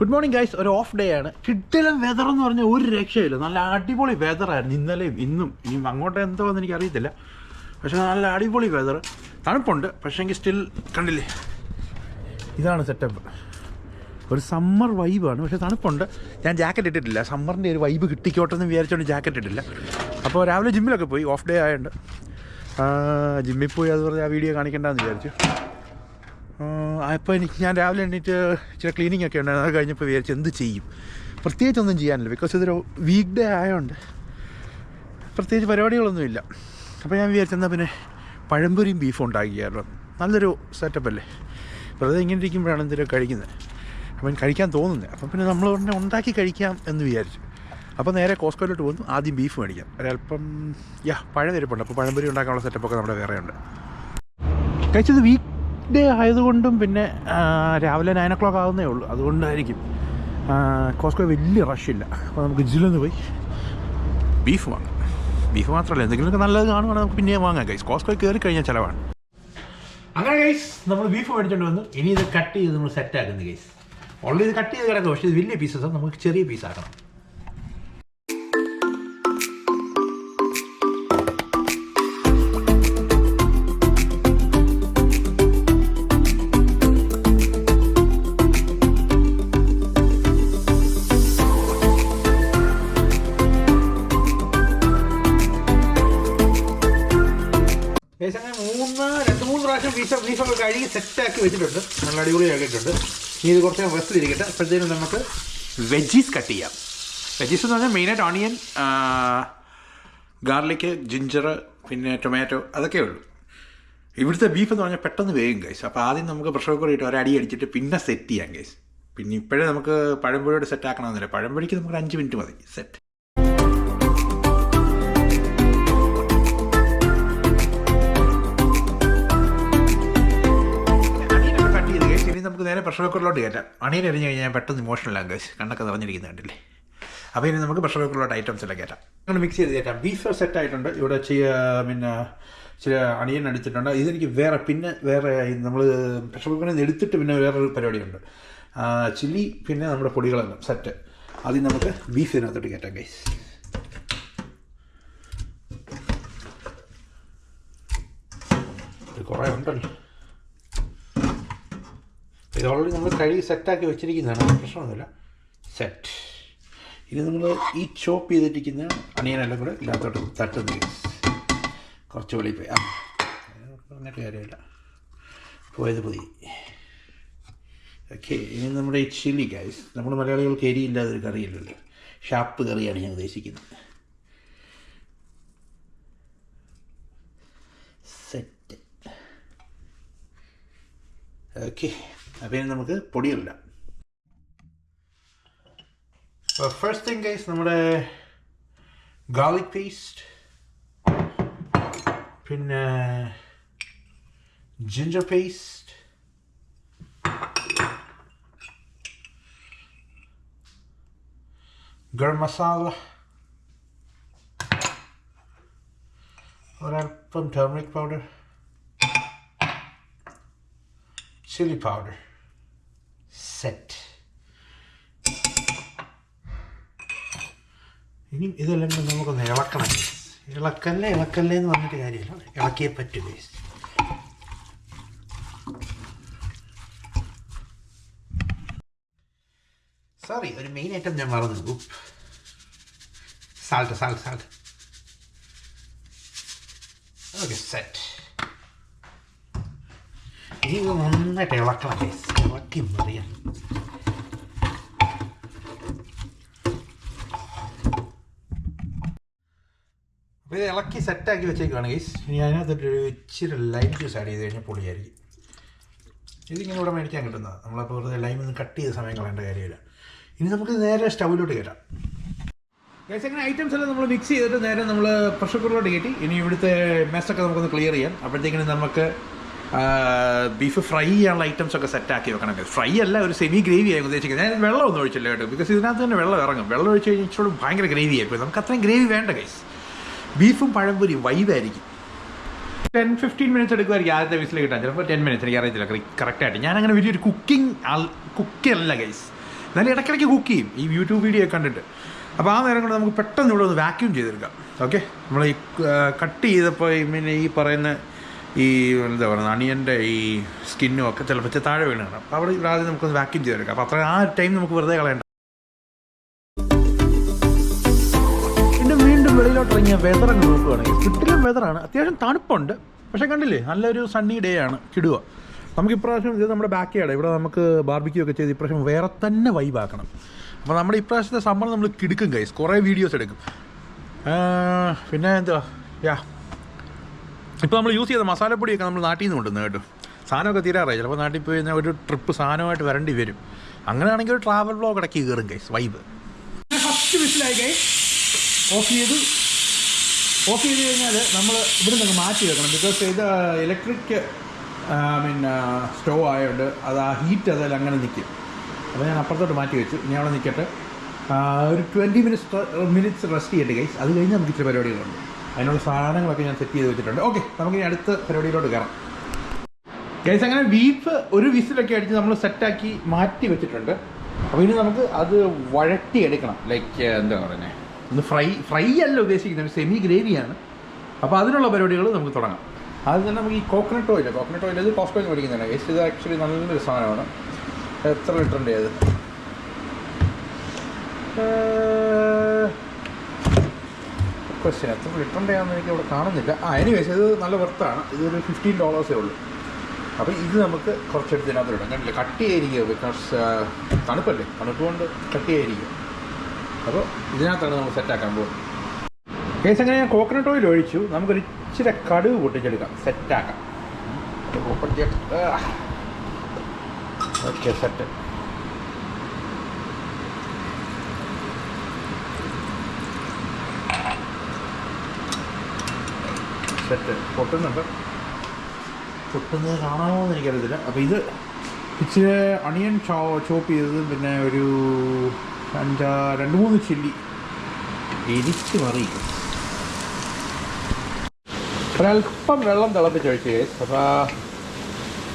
Good morning guys ഒരു off day ആണ്. കിട്ടിലും വെതർ എന്ന് പറഞ്ഞാൽ ഒരു രക്ഷയില്ല. നല്ല അടിപൊളി വെതറായിരുന്നു ഇന്നലെയും ഇന്നും. ഇനി അങ്ങോട്ട് എന്തോ എന്ന് എനിക്ക് അറിയത്തില്ല പക്ഷെ നല്ല അടിപൊളി വെതർ തണുപ്പുണ്ട്. പക്ഷേ എങ്കിൽ സ്റ്റിൽ കണ്ടില്ലേ? ഇതാണ് സെറ്റപ്പ് ഒരു സമ്മർ വൈബാണ് പക്ഷേ തണുപ്പുണ്ട്. ഞാൻ ജാക്കറ്റ് ഇട്ടിട്ടില്ല. സമ്മറിന്റെ ഒരു വൈബ് കിട്ടിക്കോട്ടെ എന്ന് വിചാരിച്ചുകൊണ്ട് ജാക്കറ്റ് ഇട്ടില്ല. അപ്പോൾ രാവിലെ ജിമ്മിലൊക്കെ പോയി. ഓഫ് ഡേ ആയതുകൊണ്ട് ജിമ്മിൽ പോയി അത് പറഞ്ഞാൽ ആ വീഡിയോ കാണിക്കേണ്ടതെന്ന് വിചാരിച്ചു. അപ്പോൾ എനിക്ക് ഞാൻ രാവിലെ എണ്ണീറ്റ് ചില ക്ലീനിങ് ഒക്കെ ഉണ്ടായിരുന്നു. അത് കഴിഞ്ഞപ്പോൾ വിചാരിച്ചു എന്ത് ചെയ്യും? പ്രത്യേകിച്ചൊന്നും ചെയ്യാനില്ല. ബിക്കോസ് ഇതൊരു വീക്ക് ഡേ ആയതുകൊണ്ട് പ്രത്യേകിച്ച് പരിപാടികളൊന്നുമില്ല. അപ്പോൾ ഞാൻ വിചാരിച്ചെന്നാൽ പിന്നെ പഴംപൊരിയും ബീഫും ഉണ്ടാക്കിയായിരുന്നു നല്ലൊരു സെറ്റപ്പ് അല്ലേ? വെറുതെ ഇങ്ങനെ ഇരിക്കുമ്പോഴാണ് എന്തെങ്കിലും കഴിക്കുന്നത്? അപ്പം കഴിക്കാൻ തോന്നുന്നത് അപ്പം പിന്നെ നമ്മൾ ഉടനെ ഉണ്ടാക്കി കഴിക്കാം എന്ന് വിചാരിച്ചു. അപ്പോൾ നേരെ കോസ്കോയിലോട്ട് പോകുന്നു ആദ്യം ബീഫ് മേടിക്കാം. ഒരല്പം യാ പഴം ഇരിപ്പുണ്ട് അപ്പോൾ പഴംപൊരി ഉണ്ടാക്കാനുള്ള സെറ്റപ്പൊക്കെ നമ്മുടെ വേറെ ഉണ്ട് കഴിച്ചത് വീക്ക് ഡേ ആയതുകൊണ്ടും പിന്നെ രാവിലെ നയൻ ഒ ക്ലോക്ക് ആകുന്നേ ഉള്ളൂ. അതുകൊണ്ടായിരിക്കും കോസ്കോ വലിയ റഷില്ല അപ്പോൾ നമുക്ക് ജില്ലെന്ന് പോയി. ബീഫ് വാങ്ങാം. ബീഫ് മാത്രമല്ല എന്തെങ്കിലുമൊക്കെ നല്ലത് കാണുവാണെങ്കിൽ നമുക്ക് പിന്നെയും വാങ്ങാം ഗൈസ് കോസ്കോ കയറി കഴിഞ്ഞാൽ ചിലവാണ്. അങ്ങനെ ഗൈസ് നമ്മൾ ബീഫ് മേടിച്ചോണ്ട് വന്നു. ഇനി ഇത് കട്ട് ചെയ്ത് നമ്മൾ സെറ്റ് ആക്കുന്നു ഗൈസ് ഓൾറെഡി ഇത് കട്ട് ചെയ്ത് കിടക്കും പക്ഷേ ഇത് വലിയ പീസസ് നമുക്ക് ചെറിയ പീസ് ഏകദേശം മൂന്ന് രണ്ട് മൂന്ന് പ്രാവശ്യം ബീഫ് ബീഫൊക്കെ കഴുകി സെറ്റാക്കി വെച്ചിട്ടുണ്ട്. നല്ല അടിപൊളിയാക്കിയിട്ടുണ്ട്. ഇനി ഇത് കുറച്ച് റെസ്റ്റ് ഇരിക്കട്ടെ. അപ്പോഴത്തേനും നമുക്ക് വെജീസ് കട്ട് ചെയ്യാം. വെജീസ് എന്ന് പറഞ്ഞാൽ മെയിനായിട്ട് ഓണിയൻ ഗാർലിക്ക് ജിഞ്ചർ പിന്നെ ടൊമാറ്റോ അതൊക്കെ ഉള്ളൂ. ഇവിടുത്തെ ബീഫ് എന്ന് പറഞ്ഞാൽ പെട്ടെന്ന് വേഗം കഴിച്ചു അപ്പോൾ ആദ്യം നമുക്ക് പ്രഷർ കുക്കർ ഇട്ട് ഒരടി അടിച്ചിട്ട് പിന്നെ സെറ്റ് ചെയ്യാം കഴിച്ചു പിന്നെ ഇപ്പോഴേ നമുക്ക് പഴംപൊഴിയോട് സെറ്റ് ആക്കണമെന്നില്ല. പഴംപൊഴിക്ക് നമുക്ക് അഞ്ച് മിനിറ്റ് മതി. സെറ്റ് ഇനി നമുക്ക് നേരെ പ്രഷർ കുക്കറിലോട്ട് കയറ്റാം. അണിയൻ എറിഞ്ഞു കഴിഞ്ഞാൽ പെട്ടെന്ന് ഇമോഷണൽ ലാംഗ്വേജ് കണ്ണൊക്കെ നിറഞ്ഞിരിക്കുന്നത് കണ്ടില്ലേ? അപ്പോൾ ഇനി നമുക്ക് പ്രഷർ കുക്കറിലോട്ട് ഐറ്റംസ് എല്ലാം കയറ്റാം. നമ്മൾ മിക്സ് ചെയ്ത് കയറ്റാം. ബീഫ് സെറ്റ് ആയിട്ടുണ്ട്. ഇവിടെ പിന്നെ ചില അണിയൻ അടിച്ചിട്ടുണ്ട്. ഇതെനിക്ക് വേറെ പിന്നെ വേറെ നമ്മൾ പ്രഷർ കുക്കറിൽ നിന്ന് എടുത്തിട്ട് പിന്നെ വേറൊരു പരിപാടിയുണ്ട്. ചില്ലി പിന്നെ നമ്മുടെ പൊടികളെല്ലാം സെറ്റ് ആദ്യം നമുക്ക് ബീഫ് ഇതിനകത്തോട്ട് കയറ്റാം ഗൈസ് കുറേ ഉണ്ടല്ലോ. ഇത് ഓൾറെഡി നമ്മൾ കഴുകി സെറ്റാക്കി വെച്ചിരിക്കുന്നതാണ്. പ്രശ്നമൊന്നുമില്ല. സെറ്റ് ഇനി നമ്മൾ ഈ ചോപ്പ് ചെയ്തിട്ടിരിക്കുന്ന അണിയനെല്ലാം കൂടെ ഇതിനകത്തോട്ട് തട്ടുന്നു. കുറച്ച് വെളിപ്പോയി പോയി. ആ പറഞ്ഞിട്ട് കാര്യമില്ല. പോയത് പോയി. ഓക്കെ ഇനി നമ്മുടെ ഈ ചില്ലി ഗൈസ് നമ്മൾ മലയാളികൾക്ക് എരിയില്ലാതെ ഒരു കറിയില്ലല്ലോ. ഷാപ്പ് കറിയാണ് ഞാൻ ഉദ്ദേശിക്കുന്നത്. സെറ്റ് ഓക്കെ അപ്പോൾ ഇനി നമുക്ക് പൊടികളിടാം ഫസ്റ്റ് തിങ് ഗൈസ് നമ്മുടെ ഗാർലിക് പേസ്റ്റ് പിന്നെ ജിഞ്ചർ പേസ്റ്റ് ഗരം മസാല ഒരൽപ്പം turmeric powder chili powder. Set. ഇനി ഇതെല്ലാം കൂടെ നമുക്കൊന്ന് ഇളക്കണം. ഇളക്കല്ലേ ഇളക്കല്ലേ എന്ന് പറഞ്ഞിട്ട് കാര്യമില്ല. ഇളക്കിയേ പറ്റൂ ഗൈസ് സോറി ഒരു മെയിൻ ഐറ്റം ഞാൻ മറന്നു. ഉപ്പ്. Salt salt salt okay set ഇത് നന്നായിട്ട് ഇളക്കണം guys. ഇളക്കി മറിയാം അപ്പോൾ ഇത് ഇളക്കി സെറ്റാക്കി വെച്ചേക്കുവാണ് ഗൈസ് ഇനി അതിനകത്തൊരു ഇച്ചിരി ലൈം ജ്യൂസ് ആഡ് ചെയ്ത് കഴിഞ്ഞാൽ പൊളിയായിരിക്കും. ഇതിങ്ങനെ ഇവിടെ മേടിക്കാൻ കിട്ടുന്നത്. നമ്മളപ്പോൾ വെറുതെ ലൈം ഒന്ന് കട്ട് ചെയ്ത സമയം കളയേണ്ട കാര്യമില്ല. ഇനി നമുക്ക് നേരെ സ്റ്റൗവിലോട്ട് കയറ്റാം ഗൈസ് അങ്ങനെ ഐറ്റംസ് എല്ലാം നമ്മൾ മിക്സ് ചെയ്തിട്ട് നേരെ നമ്മൾ പ്രഷർ കുക്കറിലോട്ട് കയറ്റി. ഇനി ഇവിടുത്തെ മെസ്സൊക്കെ നമുക്കൊന്ന് ക്ലിയർ ചെയ്യാം. അപ്പോഴത്തേക്കിനും നമുക്ക് ബീഫ് ഫ്രൈ ചെയ്യാനുള്ള ഐറ്റംസ് ഒക്കെ സെറ്റ് ആക്കി വെക്കണം ഫ്രൈ അല്ല ഒരു സെമി ഗ്രേവി ആയി ഉദ്ദേശിക്കുന്നത്. ഞാൻ വെള്ളം ഒന്നും ഒഴിച്ചില്ല കേട്ടോ ബിക്കോസ് ഇതിനകത്ത് തന്നെ വെള്ളം ഇറങ്ങും. വെള്ളം ഒഴിച്ച് കഴിഞ്ഞാൽ ഭയങ്കര ഗ്രേവി ആയിപ്പോയി നമുക്ക് അത്രയും ഗ്രേവി വേണ്ട ഗൈസ് ബീഫും പഴംപൊരിയും വൈബായിരിക്കും ടെൻ ഫിഫ്റ്റീൻ മിനിറ്റ്സ് എടുക്കുമായിരിക്കും ആദ്യത്തെ വിസിൽ കിട്ടാൻ. ചിലപ്പോൾ ടെൻ മിനിറ്റ്സ് എനിക്ക് അറിയത്തില്ല കറക്റ്റായിട്ട് ഞാൻ അങ്ങനെ വലിയൊരു കുക്കിംഗ് ആൾ കുക്കല്ല ഗൈസ് എന്നാലും ഇടയ്ക്കിടയ്ക്ക് കുക്ക് ചെയ്യും. ഈ യൂട്യൂബ് വീഡിയോ ഒക്കെ കണ്ടിട്ട്. അപ്പോൾ ആ നേരം കൊണ്ട് നമുക്ക് പെട്ടെന്ന് ഇവിടെ ഒന്ന് വാക്യൂം ചെയ്തെടുക്കാം. ഓക്കെ നമ്മൾ ഈ കട്ട് ചെയ്തപ്പോൾ പിന്നെ ഈ പറയുന്ന ഈ എന്താ പറയുക അണിയന്റെ ഈ സ്കിന്നും ഒക്കെ ചിലപ്പോൾ ചെ- താഴെ വീണ് കാണാം അപ്പോൾ അവിടെ ആദ്യം നമുക്കൊന്ന് വാക്യൂം ചെയ്തെടുക്കാം അപ്പോൾ അത്ര ആ ടൈം നമുക്ക് വെറുതെ കളയണ്ട. പിന്നെ വീണ്ടും വെളിയിലോട്ട് ഇറങ്ങിയ വെതർ അങ്ങ് നോക്കുകയാണെങ്കിൽ കിട്ടിലും വെതറാണ് അത്യാവശ്യം തണുപ്പുണ്ട്. പക്ഷേ കണ്ടില്ലേ നല്ലൊരു സണ്ണി ഡേ ആണ് കിടുക നമുക്ക് ഇപ്രാവശ്യം ഇത് നമ്മുടെ ബാക്ക് യാർഡ് ഇവിടെ നമുക്ക് ബാർബിക്യൂ ഒക്കെ ചെയ്ത് ഇപ്രാവശ്യം വേറെ തന്നെ വൈബാക്കണം അപ്പോൾ നമ്മുടെ ഇപ്രാവശ്യത്തെ സമ്മർ നമ്മൾ കിടക്കും കൈസ് കുറേ വീഡിയോസ് എടുക്കും. പിന്നെ എന്താ? യാ ഇപ്പോൾ നമ്മൾ യൂസ് ചെയ്ത മസാലപ്പൊടിയൊക്കെ നമ്മൾ നാട്ടിൽ നിന്ന് കൊണ്ടുവന്ന് കേട്ടോ. സാധനമൊക്കെ തീരാറായി. ചിലപ്പോൾ നാട്ടിൽ പോയി കഴിഞ്ഞാൽ ഒരു ട്രിപ്പ് സാധനമായിട്ട് വരേണ്ടി വരും. അങ്ങനെയാണെങ്കിൽ ഒരു ട്രാവൽ ബ്ലോഗ് ഇടയ്ക്ക് കയറും കൈസ് വൈബ് ഫസ്റ്റ് വിസിലായി ഗൈസ് ഓഫ് ചെയ്തു ഓഫ് ചെയ്ത് കഴിഞ്ഞാൽ നമ്മൾ ഇവിടെ നിന്ന് മാറ്റി വെക്കണം. ബിക്കോസ് ഇത് ഇലക്ട്രിക് പിന്നെ സ്റ്റോവ് ആയതുകൊണ്ട് അത് ആ ഹീറ്റ് അതിൽ അങ്ങനെ നിൽക്കും അപ്പോൾ ഞാൻ അപ്പുറത്തോട്ട് മാറ്റി വെച്ചു. ഞാൻ അവിടെ നിൽക്കട്ടെ ഒരു ട്വന്റി മിനിറ്റ്സ് മിനിറ്റ്സ് റെസ്റ്റ് ചെയ്യട്ടെ ഗൈസ് അത് കഴിഞ്ഞ് നമുക്ക് ഇച്ചിരി പരിപാടികളുണ്ട് അതിനുള്ള സാധനങ്ങളൊക്കെ ഞാൻ സെറ്റ് ചെയ്ത് വെച്ചിട്ടുണ്ട്. ഓക്കെ നമുക്ക് ഇനി അടുത്ത പരിപാടിയിലോട്ട് കയറാം. ഗൈസ് അങ്ങനെ ബീഫ് ഒരു വിസിലൊക്കെ അടിച്ച് നമ്മൾ സെറ്റാക്കി മാറ്റി വെച്ചിട്ടുണ്ട്. അപ്പോൾ ഇനി നമുക്ക് അത് വഴറ്റി എടുക്കണം ലൈക്ക് എന്താ പറയുന്നത് ഒന്ന് ഫ്രൈ ഫ്രൈ അല്ല ഉദ്ദേശിക്കുന്നത് സെമി ഗ്രേവിയാണ് അപ്പോൾ അതിനുള്ള പരിപാടികൾ നമുക്ക് തുടങ്ങാം. ആദ്യം തന്നെ നമുക്ക് ഈ കോക്കനട്ട് ഓയിൽ കോക്കനട്ട് ഓയിൽ ഇത് കോസ്റ്റോയിൽ മേടിക്കുന്നതാണ്. ഗൈസ് ഇത് ആക്ച്വലി നല്ലൊരു സാധനമാണ്. എത്ര ലിറ്ററിന്റെ അത്? ക്വസ്റ്റ്യൻ എത്ര ലിറ്ററിന്റെ ആണെന്ന് എനിക്ക് ഇവിടെ കാണുന്നില്ല. ആ എനിവേസ് ഇത് നല്ല വർത്താണ് ഇതൊരു ഫിഫ്റ്റീൻ ഡോളേഴ്സേ ഉള്ളൂ. അപ്പോൾ ഇത് നമുക്ക് കുറച്ചെടുത്ത് ഇതിനകത്ത് ഇടാം. കണ്ടില്ല? കട്ട് ചെയ്യുക ബിക്കോസ് തണുപ്പല്ലേ? തണുപ്പ് കൊണ്ട് കട്ട് ചെയ്യുക അപ്പോൾ ഇതിനകത്താണ് നമ്മൾ സെറ്റാക്കാൻ പോകുന്നത്. കേസ് അങ്ങനെ ഞാൻ കോക്കനട്ട് ഓയിൽ ഒഴിച്ചു. നമുക്കൊരു ഇച്ചിരി കടുവ് പൊട്ടിച്ചെടുക്കാം. സെറ്റാക്കാം ഓക്കെ സെറ്റ് സെറ്റ്. പൊട്ടുന്നുണ്ട്. പൊട്ടുന്നത് കാണാമോ എന്ന് എനിക്കറിയത്തില്ല. അപ്പോൾ ഇത് ഇച്ചിരി അണിയൻ ചോ ചോപ്പ് ചെയ്തത് പിന്നെ ഒരു അഞ്ചാ രണ്ട് മൂന്ന് ചില്ലി. എനിക്ക് മറി. ഒരല്പം വെള്ളം തിളപ്പിച്ചൊഴിച്ച് അപ്പോൾ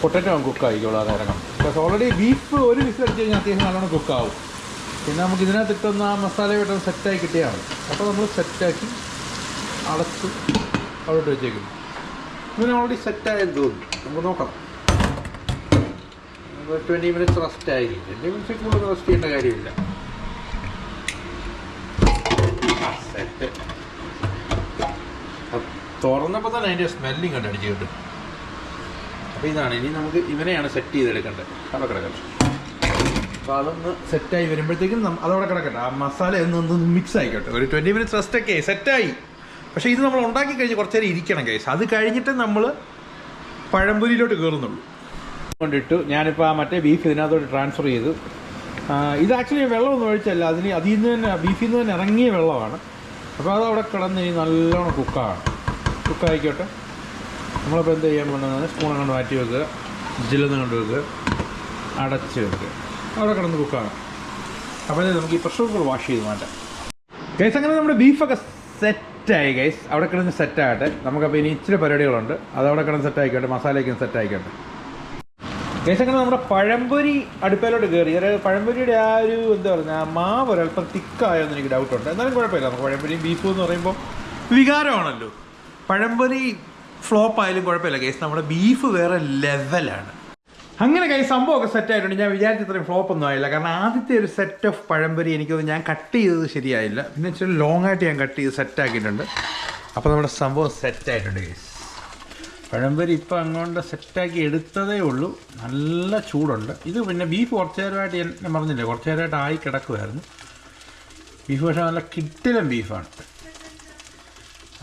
പൊട്ടറ്റോ കുക്കായിക്കോളൂ അത് ഇറങ്ങാം ബിക്കോസ് ഓൾറെഡി ബീഫ് ഒരു വിസിലടിച്ച് കഴിഞ്ഞാൽ അത്യാവശ്യം നല്ലോണം കുക്കാവും പിന്നെ നമുക്ക് ഇതിനകത്ത് ഇട്ടൊന്ന് ആ മസാല ഇട്ടൊന്ന് സെറ്റായി കിട്ടിയാൽ മതി. അപ്പോൾ നമ്മൾ സെറ്റാക്കി അടച്ച് അവിടെ വെച്ചേക്കും ഇവന് ഓൾറെഡി സെറ്റായെന്ന് തോന്നുന്നു. നമുക്ക് നോക്കാം. ട്വന്റി മിനിറ്റ്സ് റെസ്റ്റ് ആയി. ട്വന്റി മിനിറ്റ്സ് കൂടുതൽ റെസ്റ്റ് ചെയ്യേണ്ട കാര്യമില്ല. തുറന്നപ്പോൾ തന്നെ അതിന്റെ സ്മെല്ലിങ് കണ്ട് അടിച്ച് കിട്ടും. അപ്പോൾ ഇതാണ്. ഇനി നമുക്ക് ഇവനെയാണ് സെറ്റ് ചെയ്തെടുക്കേണ്ടത്. അവിടെ കിടക്കട്ടെ അപ്പോൾ അതൊന്ന് സെറ്റായി വരുമ്പോഴത്തേക്കും അതവിടെ കിടക്കട്ടെ. ആ മസാല ഒന്ന് മിക്സ് ആയിക്കോട്ടെ. ഒരു ട്വന്റി മിനിറ്റ്സ് റെസ്റ്റൊക്കെ സെറ്റായി പക്ഷേ ഇത് നമ്മൾ ഉണ്ടാക്കി കഴിഞ്ഞ് കുറച്ച് നേരം ഇരിക്കണം കേസ് അത് കഴിഞ്ഞിട്ട് നമ്മൾ പഴംപൊരിയിലോട്ട് കയറുന്നുള്ളൂ കൊണ്ടിട്ടു. ഞാനിപ്പോൾ ആ മറ്റേ ബീഫ് ഇതിനകത്തോട്ട് ട്രാൻസ്ഫർ ചെയ്തു. ഇത് ആക്ച്വലി വെള്ളമൊന്നും ഒഴിച്ചല്ല. അതിന് അതിൽ നിന്ന് തന്നെ ബീഫിൽ നിന്ന് തന്നെ ഇറങ്ങിയ വെള്ളമാണ്. അപ്പോൾ അത് അവിടെ കിടന്ന് ഇനി നല്ലോണം കുക്കാണ് കുക്കായിക്കോട്ടെ നമ്മളിപ്പോൾ എന്ത് ചെയ്യാൻ പോകുന്നത് സ്പൂൺ കൊണ്ട് മാറ്റി വെക്കുക. ജില്ലെന്ന് കൊണ്ട് വെക്കുക. അടച്ച് വെക്കുക. അവിടെ കിടന്ന് കുക്കാണ് അപ്പോൾ നമുക്ക് ഈ പ്രഷർ കുക്കർ വാഷ് ചെയ്ത് മാറ്റാം. കേസ് അങ്ങനെ നമ്മുടെ ബീഫൊക്കെ സെറ്റായി ഗൈസ് അവിടെ കിടന്ന് സെറ്റാകട്ടെ. നമുക്കപ്പോൾ ഇനി ഇച്ചിരി പരിപാടികളുണ്ട്. അത് അവിടെ കിടന്ന് സെറ്റായിക്കോട്ടെ. മസാലയൊക്കെ സെറ്റായിക്കോട്ടെ. ഗൈസ് അങ്ങനെ നമ്മുടെ പഴംപൊരി അടുപ്പയിലോട്ട് കയറി ഒരു പഴംപൊരിയുടെ ആ ഒരു എന്താ ആ മാവ് ഒരല്പം തിക്കായെന്ന് എനിക്ക് ഡൗട്ടുണ്ട്. എന്നാലും കുഴപ്പമില്ല. നമുക്ക് പഴംപൊരിയും ബീഫും എന്ന് പറയുമ്പോൾ വികാരമാണല്ലോ. പഴംപൊരി ഫ്ലോപ്പ് ആയാലും കുഴപ്പമില്ല ഗൈസ് നമ്മുടെ ബീഫ് വേറെ ലെവലാണ് അങ്ങനെ കൈ സംഭവമൊക്കെ സെറ്റ് ആയിട്ടുണ്ട്. ഞാൻ വിചാരിച്ച ഇത്രയും ഫ്ലോപ്പ് ഒന്നും ആയില്ല. കാരണം ആദ്യത്തെ ഒരു സെറ്റ് ഓഫ് പഴംപൊരി എനിക്കത് ഞാൻ കട്ട് ചെയ്തത് ശരിയായില്ല. പിന്നെ ഇച്ചിരി ലോങ് ആയിട്ട് ഞാൻ കട്ട് ചെയ്ത് സെറ്റാക്കിയിട്ടുണ്ട് അപ്പോൾ നമ്മുടെ സംഭവം സെറ്റ് ആയിട്ടുണ്ട് ഗൈസ് പഴംപൊരി ഇപ്പം അങ്ങോട്ട് സെറ്റാക്കി എടുത്തതേ ഉള്ളൂ. നല്ല ചൂടുണ്ട്. ഇത് പിന്നെ ബീഫ് കുറച്ച് നേരമായിട്ട് ഞാൻ പറഞ്ഞില്ലേ കുറച്ച് നേരമായിട്ട് ആയി കിടക്കുമായിരുന്നു ബീഫ് പക്ഷേ നല്ല കിട്ടിലും ബീഫാണ്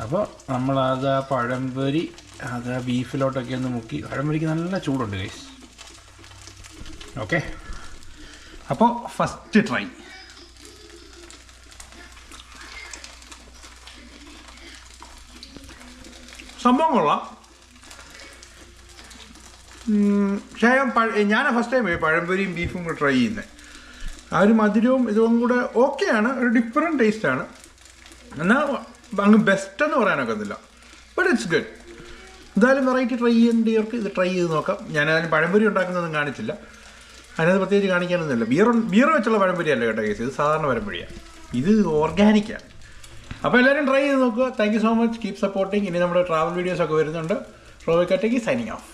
അപ്പോൾ നമ്മളത് ആ പഴംപൊരി അത് ആ ബീഫിലോട്ടൊക്കെ ഒന്ന് മുക്കി. പഴംപൊരിക്ക് നല്ല ചൂടുണ്ട് ഗൈസ് ഓക്കെ അപ്പോൾ ഫസ്റ്റ് ട്രൈ സംഭവം കൊള്ളാം പക്ഷേ ഞാൻ ഫസ്റ്റ് ടൈം പഴംപൊരിയും ബീഫും കൂടെ ട്രൈ ചെയ്യുന്നത് ആ ഒരു മധുരവും ഇതും കൂടെ ഓക്കെയാണ് ഒരു ഡിഫറെന്റ് ടേസ്റ്റാണ് എന്നാൽ അങ്ങ് ബെസ്റ്റ് എന്ന് പറയാനൊക്കത്തില്ല ബട്ട് ഇറ്റ്സ് ഗുഡ് എന്തായാലും വെറൈറ്റി ട്രൈ ചെയ്യേണ്ടവർക്ക് ഇത് ട്രൈ ചെയ്ത് നോക്കാം. ഞാൻ അതിന് പഴംപൊരി ഉണ്ടാക്കുന്നതൊന്നും കാണിച്ചില്ല. അതിനകത്ത് പ്രത്യേകിച്ച് കാണിക്കാനൊന്നുമില്ല. ബിയർ ബിയർ വെച്ചുള്ള പഴംപൊരിയല്ല കേട്ടോ കേസ്. ഇത് സാധാരണ പഴംപൊരിയാണ് ഇത് ഓർഗാനിക്കാണ് അപ്പോൾ എല്ലാവരും ട്രൈ ചെയ്ത് നോക്കുക. Thank you so much keep supporting ഇനി നമ്മുടെ ട്രാവൽ വീഡിയോസ് ഒക്കെ വരുന്നുണ്ട്. റോബിക്കറ്റയ്ക്ക് സൈനിങ് ഓഫ്